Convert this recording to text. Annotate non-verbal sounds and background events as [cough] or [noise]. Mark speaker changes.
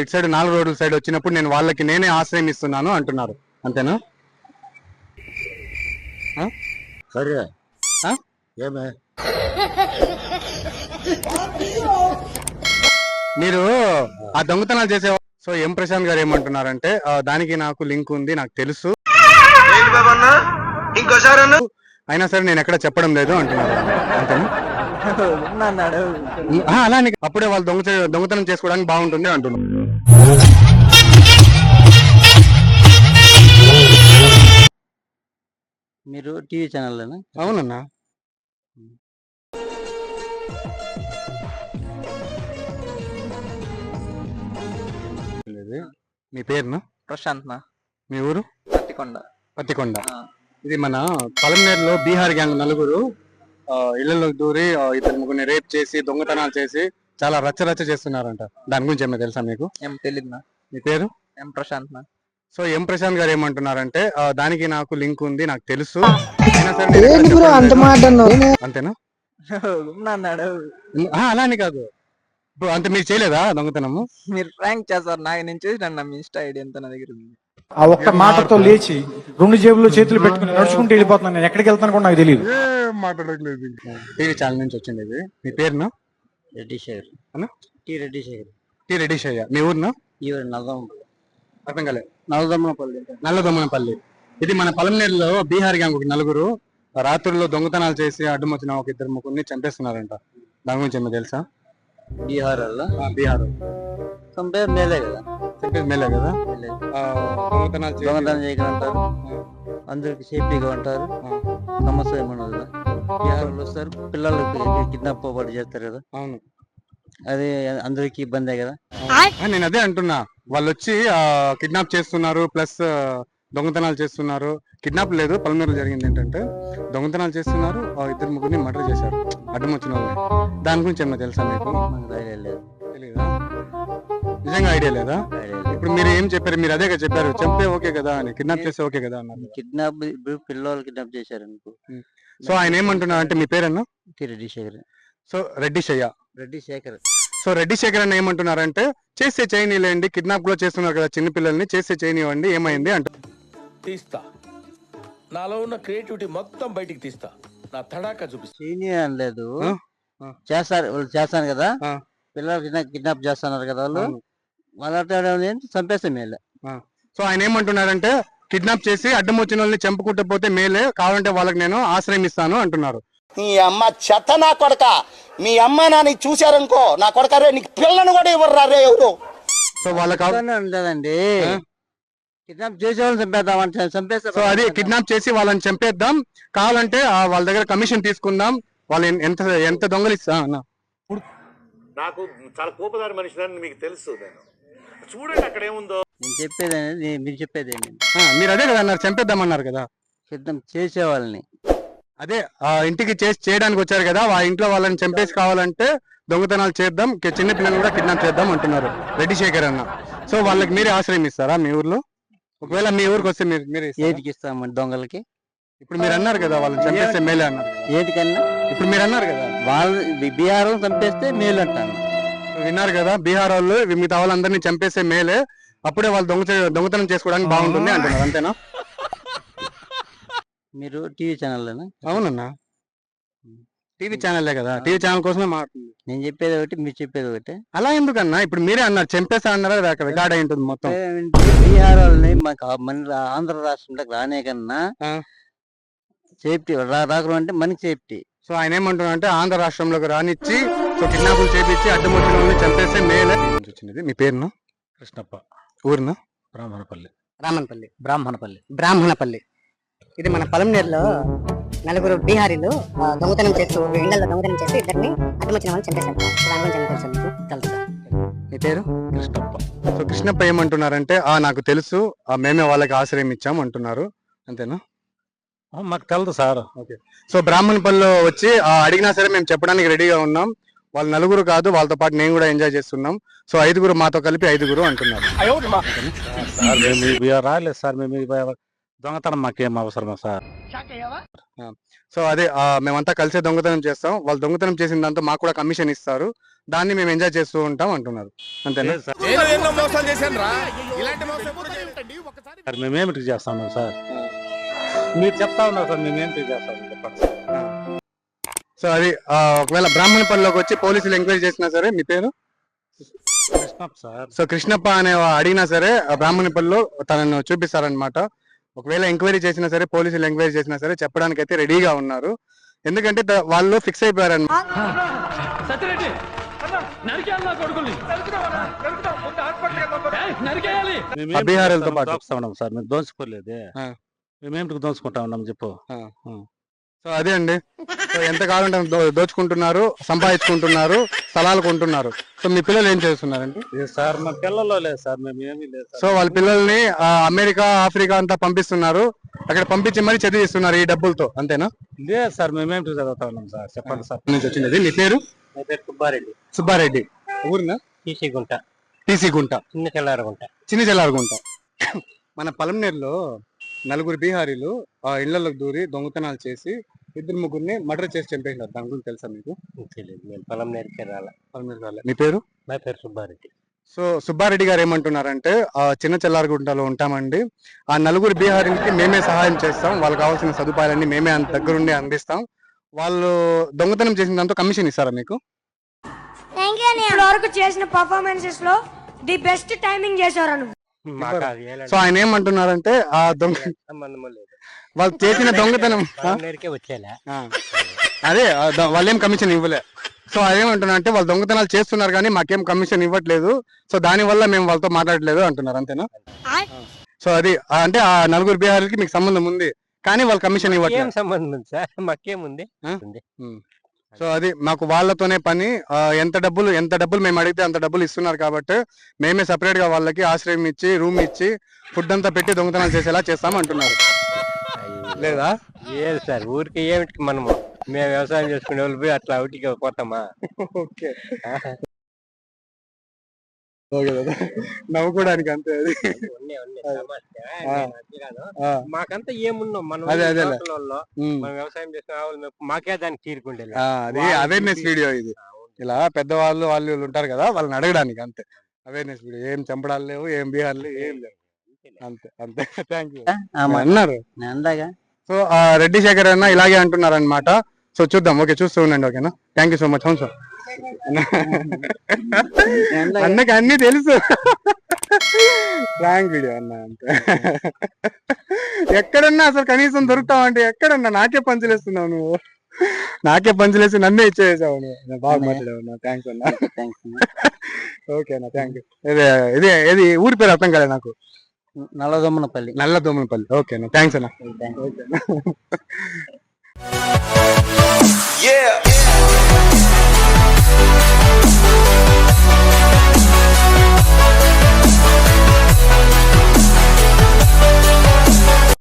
Speaker 1: ఇటు సైడ్ నాలుగు రోడ్ల సైడ్ వచ్చినప్పుడు నేను వాళ్ళకి నేనే ఆశ్రయం ఇస్తున్నాను అంటున్నారు. అంతేనా?
Speaker 2: సరే? ఏమే?
Speaker 1: మీరు ఆ దొంగతనాలు చేసే సో ఎం ప్రశాంత్ గారు ఏమంటున్నారంటే దానికి నాకు లింక్ ఉంది నాకు తెలుసు.
Speaker 3: ఇంకోసారి
Speaker 1: అయినా సరే నేను ఎక్కడ చెప్పడం లేదు అంటున్నారు. అంతేనా? అప్పుడే వాళ్ళు దొంగ దొంగతనం చేసుకోవడానికి బాగుంటుంది అంటున్నారు.
Speaker 4: మీరు టీవీ ఛానల్లోనా?
Speaker 1: అవునన్నా. లేదు. మీ పేరునా?
Speaker 4: ప్రశాంత్ నా.
Speaker 1: మీ ఊరు?
Speaker 4: పత్తికొండ.
Speaker 1: పత్తికొండ. ఇది మన పలమనేరులో బీహార్ గ్యాంగ్ నలుగురు ఆ, ఇళ్ళలోకి దూరి ఆ, ఇద్దరు ముగ్గురిని రేప్ చేసి దొంగతనాలు చేసి చాలా రచ్చ రచ్చ చేస్తున్నారంట. దాని గురించి ఏమైనా తెలుసా మీకు?
Speaker 4: ఏం తెలియదు నా.
Speaker 1: మీ పేరు?
Speaker 4: ఏం ప్రశాంత్ నా.
Speaker 1: సో ఎం ప్రశాంత్ గారు ఏమంటున్నారంటే ఆ, దానికి నాకు లింక్ ఉంది నాకు తెలుసు. అయినా సరే నేను ఎక్కడ చెప్పడం లేదు. అంతేనా? [laughs]
Speaker 4: అన్నాడు
Speaker 1: ఆ, అలా అని కాదు. ఇప్పుడు అంత మీరు చేయలేదా దొంగతనము?
Speaker 4: మీరు ప్రాంక్ చేస్తారు నాకు నేను చూసిన నా మీ ఇన్స్టా ఐడి ఎంత నా దగ్గర ఉంది.
Speaker 5: ఆ ఒక్క మాటతో లేచి రెండు జేబుల్లో చేతులు పెట్టుకుని నడుచుకుంటూ వెళ్ళిపోతున్నాను నేను. ఎక్కడికి వెళ్తాను కూడా నాకు తెలియదు
Speaker 1: మాట్లాడట్లేదు టీవీ ఛానల్ నుంచి వచ్చింది ఇది. మీ పేరునా?
Speaker 4: రెడ్డి శేఖర్
Speaker 1: అన్నా?
Speaker 4: టీ రెడ్డి శేఖర్
Speaker 1: టీ రెడ్డి శయ్య మీ ఊరునా?
Speaker 4: నల్దం
Speaker 1: అర్థం కాలే.
Speaker 4: నల్దమ్మపల్లి
Speaker 1: నల్లదొమ్మనపల్లి ఇది మన పలమనేరులో బీహార్ గ్యాంగ్ ఒక నలుగురు రాత్రుల్లో దొంగతనాలు చేసి అడ్డం వచ్చిన ఒక ఇద్దరు ముగ్గురిని చంపేస్తున్నారంట. దాని గురించి ఏమో తెలుసా?
Speaker 4: బీహార్.
Speaker 1: బీహార్
Speaker 4: మేలే కదా.
Speaker 1: మేలే కదా? దొంగతనాలు
Speaker 4: దొంగతనం ఉంటారు అందరికి సేఫ్టీగా ఉంటారు. సమస్య ఏమన్నా కదా బీహార్ వాళ్ళు వస్తారు. పిల్లలకి కిడ్నాప్ పోబడి చేస్తారు కదా.
Speaker 1: అవును.
Speaker 4: అది అందరికి ఇబ్బందే కదా?
Speaker 1: నేను అదే అంటున్నా. వాళ్ళు వచ్చి కిడ్నాప్ చేస్తున్నారు ప్లస్ దొంగతనాలు చేస్తున్నారు. కిడ్నాప్ లేదు పలమనేరులో జరిగింది ఏంటంటే దొంగతనాలు చేస్తున్నారు ఆ ఇద్దరు ముగ్గురిని మర్డర్ చేశారు. అడ్డం వచ్చిన వాళ్ళని దాని గురించి ఏమన్నా తెలుసా మీకు?
Speaker 4: మనకు ఐడియా లేదు.
Speaker 1: తెలీదా? నిజంగా ఐడియా లేదా? ఇప్పుడు మీరు ఏం చెప్పారు? మీరు అదే కదా చెప్పారు. చంపే ఓకే కదా అని కిడ్నాప్ చేస్తే ఓకే కదా అన్నారు.
Speaker 4: కిడ్నాప్ ఇప్పుడు పిల్లలు కిడ్నాప్ చేశారు అనుకో.
Speaker 1: సో ఆయన ఏమంటున్నారు అంటే మీ పేరన్నా?
Speaker 4: రెడ్డి శేఖర్.
Speaker 1: సో రెడ్డి శయ్య.
Speaker 4: రెడ్డి శేఖర్.
Speaker 1: సో రెడ్డి శేఖర్ అన్న ఏమంటున్నారంటే చేస్తే చేయనీలేండి కిడ్నాప్ కూడా చేస్తున్నారు కదా చిన్న పిల్లల్ని చేస్తే చేయనివ్వండి ఏమైంది అంట
Speaker 6: తీస్తా. నాలో ఉన్న క్రియేటివిటీ మొత్తం బయటికి తీస్తా. నా తడాకా చూపిస్తా.
Speaker 4: అనలేదు. చేస్తారు వాళ్ళు చేస్తాను కదా.
Speaker 1: ఆ.
Speaker 4: పిల్లలు కిడ్నాప్ కిడ్నాప్ చేస్తున్నారు కదా వాళ్ళు. వాళ్ళ చంపేస్తాం మేలే.
Speaker 1: సో ఆయన ఏమంటున్నారంటే కిడ్నాప్ చేసి అడ్డం వచ్చిన వాళ్ళని చంపుకుంటూ పోతే మేలే కావాలంటే వాళ్ళకి నేను ఆశ్రయం ఇస్తాను అంటున్నారు.
Speaker 7: నీ అమ్మ చెత్త నా కొడక. మీ అమ్మ నాని చూశారనుకో నా కొడక రే నీకు పిల్లను కూడా ఇవ్వరు రే ఎవరు?
Speaker 1: సో వాళ్ళకి
Speaker 4: ఉండదండి? కిడ్నాప్ చేసే వాళ్ళని చంపేద్దాం అంటే చంపేస్తే
Speaker 1: సో అది కిడ్నాప్ చేసి వాళ్ళని చంపేద్దాం. కావాలంటే ఆ వాళ్ళ దగ్గర కమిషన్ తీసుకుందాం. వాళ్ళు ఎన్- ఎంత ఎంత దొంగలు ఇస్తా అన్న
Speaker 2: నాకు చాలా కోపదారి మనిషిని మీకు తెలుసు నేను. చూడండి అక్కడ ఏముందో.
Speaker 4: నేను చెప్పేది అనేది మీరు చెప్పేది ఏంటి
Speaker 1: ఆ, మీరు అదే కదా అన్నారు చంపేద్దామన్నారు కదా.
Speaker 4: సిద్ధం చేసే వాళ్ళని
Speaker 1: అదే ఆ ఇంటికి చేసి చేయడానికి వచ్చారు కదా ఆ ఇంట్లో వాళ్ళని చంపేసి కావాలంటే దొంగతనాలు చేద్దాం చిన్న పిల్లల్ని కూడా కిడ్నాప్ చేద్దాం అంటున్నారు రెడ్డి శేఖర్ అన్న. సో వాళ్ళకి మీరే ఆశ్రయం ఇస్తారా మీ ఊర్లో? ఒకవేళ మీ ఊరికి వస్తే మీరు మీరే?
Speaker 4: ఏటికి ఇస్తామండి దొంగలకి?
Speaker 1: ఇప్పుడు మీరు అన్నారు కదా వాళ్ళని చంపేస్తే మేలే అన్నారు
Speaker 4: ఏటికన్నా?
Speaker 1: ఇప్పుడు మీరు అన్నారు కదా.
Speaker 4: వాళ్ళు బీహార్ చంపేస్తే మేలు అంటాను.
Speaker 1: విన్నారు కదా బీహార్ వాళ్ళు మిగతా వాళ్ళందరినీ చంపేస్తే మేలే అప్పుడే వాళ్ళు దొంగ దొంగతనం చేసుకోవడానికి బాగుంటుంది అంటున్నారు అంతేనా?
Speaker 4: మీరు టీవీ ఛానల్లోనా?
Speaker 1: అవునన్నా. టీవీ ఛానల్లే కదా. టీవీ ఛానల్ కోసమే మాట్లాడుతుంది
Speaker 4: నేను చెప్పేది ఒకటి మీరు చెప్పేది ఒకటి.
Speaker 1: అలా ఎందుకన్నా? ఇప్పుడు మీరే అన్నారు చంపేస్తా అన్నారా? అక్కడ రికార్డ్ అయి ఉంటుంది మొత్తం.
Speaker 4: బీహార్ వాళ్ళని మాకు మన ఆంధ్ర రాష్ట్రంలోకి రానే కన్నా
Speaker 1: ఆ.
Speaker 4: సేఫ్టీ రాకడం అంటే మనకి సేఫ్టీ.
Speaker 1: సో ఆయన ఏమంటున్నా అంటే ఆంధ్ర రాష్ట్రంలోకి రానిచ్చి సో కిడ్నాపులు చేపించి అడ్డం వచ్చిన వాళ్ళని చంపేస్తే మేలే. మీ పేరునా?
Speaker 2: కృష్ణప్ప.
Speaker 1: ఊరునా?
Speaker 2: బ్రాహ్మణపల్లి.
Speaker 8: రామన్పల్లి
Speaker 4: బ్రాహ్మణపల్లి.
Speaker 8: బ్రాహ్మణపల్లి. ఇది మన పొలంనేరులో నలుగురు బీహారీలు ఆ, దొంగతనం చేస్తూ ఇళ్ళలో దొంగతనం చేస్తూ ఇద్దరిని అడ్డమొచ్చిన వాళ్ళని చంపేశారు. దాని గురించి ఏమైనా తెలుసా మీకు తెలుసా.
Speaker 1: మీ పేరు?
Speaker 2: కృష్ణప్ప.
Speaker 1: సో కృష్ణప్ప ఏమంటున్నారంటే ఆ నాకు తెలుసు. ఆ మేమే వాళ్ళకి ఆశ్రయం ఇచ్చాం అంటున్నారు. అంతేనా?
Speaker 2: ఆ, మాకు తెలదు సార్.
Speaker 1: సో బ్రాహ్మణపల్లిలో వచ్చి ఆ, అడిగినా సరే మేము చెప్పడానికి రెడీగా ఉన్నాం. వాళ్ళు నలుగురు కాదు. వాళ్ళతో పాటు నేను కూడా ఎంజాయ్ చేస్తున్నాం. సో ఐదుగురు మాతో కలిపి ఐదుగురు అంటున్నారు.
Speaker 2: సార్ మేము ఇవి రాలేదు సార్. మేము ఇవి
Speaker 9: దొంగతనం మాకేం అవసరమా సార్?
Speaker 1: సో అదే మేమంతా కలిసే దొంగతనం చేస్తాం. వాళ్ళు దొంగతనం చేసిన దాంతో మాకు కూడా కమిషన్ ఇస్తారు. దాన్ని మేము ఎంజాయ్ చేస్తూ ఉంటాం అంటున్నారు. అంతేనా?
Speaker 9: సార్. చేస్తాము సార్ మీరు చెప్తా ఉన్నారు సార్ మేమేమిటి చేస్తాము చెప్పండి సార్.
Speaker 1: సో అది ఆ, ఒకవేళ బ్రాహ్మణపల్లిలోకి వచ్చి పోలీసులు ఎంక్వైరీ చేసినా సరే మీ పేరు?
Speaker 9: కృష్ణప్ప సార్.
Speaker 1: సో కృష్ణప్ప అనే అడిగినా సరే ఆ బ్రాహ్మణపల్లిలో తనను చూపిస్తారనమాట ఒకవేళ ఎంక్వైరీ చేసినా సరే పోలీసులు ఎంక్వైరీ చేసినా సరే చెప్పడానికి అయితే రెడీగా ఉన్నారు. ఎందుకంటే వాళ్ళు ఫిక్స్ అయిపోయారు? పాటు.
Speaker 9: ఉన్నాం సార్ మేము దోచుకోలేదే.
Speaker 1: ఆ.
Speaker 9: మేమేమిటి దోచుకుంటా ఉన్నాం చెప్పు.
Speaker 1: సో అదే అండి. సో ఎంత కావాలంటే దో- దోచుకుంటున్నారు సంపాదించుకుంటున్నారు స్థలాలు కొంటున్నారు. సో మీ పిల్లలు ఏం చేస్తున్నారండి?
Speaker 9: సార్ మా పిల్లల్లో లేదు సార్ మేము ఏమీ లేదు సార్.
Speaker 1: సో వాళ్ళ పిల్లల్ని ఆ, అమెరికా ఆఫ్రికా అంతా పంపిస్తున్నారు. అక్కడ పంపించి మరీ చదివిస్తున్నారు ఈ డబ్బులతో అంతేనా?
Speaker 9: లేదు సార్ మేమేమిటి చదువుతా ఉన్నాం సార్ చెప్పండి సార్.
Speaker 1: నుంచి వచ్చింది మీ పేరు?
Speaker 4: నా పేరు సుబ్బారెడ్డి.
Speaker 1: సుబ్బారెడ్డి. ఊరినా?
Speaker 4: తీసిగుంట
Speaker 1: టీసీ గుంట.
Speaker 4: చిన్న చెల్లారగుంట
Speaker 1: చిన్న చెల్లారుగుంట మన పలంనేరులో నలుగురు బీహారీలు ఆ ఇళ్ళలోకి దూరి దొంగతనాలు చేసి ఇద్దరు ముగ్గురిని మర్డర్ చేసి చంపేసినారు. దాని గురించి తెలుసా మీకు?
Speaker 4: తెలియదు నేను పొలం నేర్కే రాల.
Speaker 1: పలమనేరు వాళ్ళే. మీ పేరు?
Speaker 4: నా పేరు సుబ్బారెడ్డి.
Speaker 1: సో సుబ్బారెడ్డి గారు ఏమంటున్నారంటే ఆ చిన్న చెల్లారుగుంటలో ఉంటామండి. ఆ నలుగురు బీహారీలకి మేమే సహాయం చేస్తాం. వాళ్ళకి కావాల్సిన సదుపాయాలన్నీ మేమే అంత దగ్గరుండి అందిస్తాం. వాళ్ళు దొంగతనం చేసిన దాంతో కమిషన్ ఇస్తారా మీకు?
Speaker 10: ఇప్పటి వరకు చేసిన పర్ఫార్మెన్సెస్లో ది బెస్ట్ టైమింగ్ చేశారు నువ్వు
Speaker 4: మాకు అది ఏలాంటి
Speaker 1: సో ఆయన ఏమంటున్నారంటే ఆ దొంగ
Speaker 4: సంబంధం లేదు.
Speaker 1: వాళ్ళు చేసిన దొంగతనం ఆ?
Speaker 4: పొలం నేర్కే వచ్చేలా.
Speaker 1: అదే వాళ్ళేం కమిషన్ ఇవ్వలే. సో అదేమంటున్నా అంటే వాళ్ళు దొంగతనాలు చేస్తున్నారు కానీ మాకేం కమిషన్ ఇవ్వట్లేదు. సో దాని వల్ల మేము వాళ్ళతో మాట్లాడలేదు అంటున్నారు అంతేనా? సో అది అంటే ఆ నలుగురు బీహార్లకి మీకు సంబంధం ఉంది. కానీ వాళ్ళు కమిషన్ ఇవ్వట్లేదు.
Speaker 4: సంబంధం ఉంది సార్? మాకేముంది.
Speaker 1: సో అది మాకు వాళ్ళతోనే పని. ఎంత డబ్బులు ఎంత డబ్బులు మేము అడిగితే అంత డబ్బులు ఇస్తున్నారు కాబట్టి మేమే సపరేట్గా వాళ్ళకి ఆశ్రయం ఇచ్చి రూమ్ ఇచ్చి ఫుడ్ అంతా పెట్టి దొంగతనాలు చేసేలా చేస్తాం అంటున్నారు లేదా?
Speaker 4: లేదు సార్ ఊరికి ఏమిటికి మనము మేము వ్యవసాయం చేసుకునే వాళ్ళు పోయి అట్లా అవుటికి పోతామా?
Speaker 1: ఓకే. ఓకే కదా. నవ్వుకోవడానికి అంతే అది.
Speaker 4: మాకంతా ఏమున్నాం మనం. మనం వ్యవసాయం చేసుకునే వాళ్ళు మాకే దానికి తీరుకుండే
Speaker 1: అది అవేర్నెస్ వీడియో ఇది. ఇలా పెద్దవాళ్ళు వాళ్ళు వీళ్ళు ఉంటారు కదా వాళ్ళని అడగడానికి అంతే. అవేర్నెస్ వీడియో ఏం చంపడాలు లేవు ఏం బీహార్లు ఏం లేవు. అంతే అంతే. థ్యాంక్ యూ అన్నారు
Speaker 4: అందాగా.
Speaker 1: సో ఆ రెడ్డి శేఖర్ అన్న ఇలాగే అంటున్నారు అనమాట సో చూద్దాం. ఓకే చూస్తూ ఉండండి ఓకేనా? థ్యాంక్ యూ సో మచ్ అవును సార్. అన్నకి అన్ని తెలుసు. ప్రాంక్ వీడియో అన్న ఎక్కడన్నా అసలు కనీసం దొరుకుతావు అంటే ఎక్కడన్నా నాకే పంచలేస్తున్నావు నువ్వు. నాకే పంచలేసి నన్నే ఇచ్చేసావు నువ్వు. బాగా మాట్లాడావు థ్యాంక్స్ అన్న. ఓకే అన్న. థ్యాంక్ యూ ఇది ఇది ఇది ఊరి పేరు అర్థం కదా నాకు.
Speaker 4: నల్లదొమ్మనపల్లి.
Speaker 1: నల్లదొమ్మనపల్లి. ఓకే అన్న. థ్యాంక్స్ అన్న.
Speaker 3: Yeah.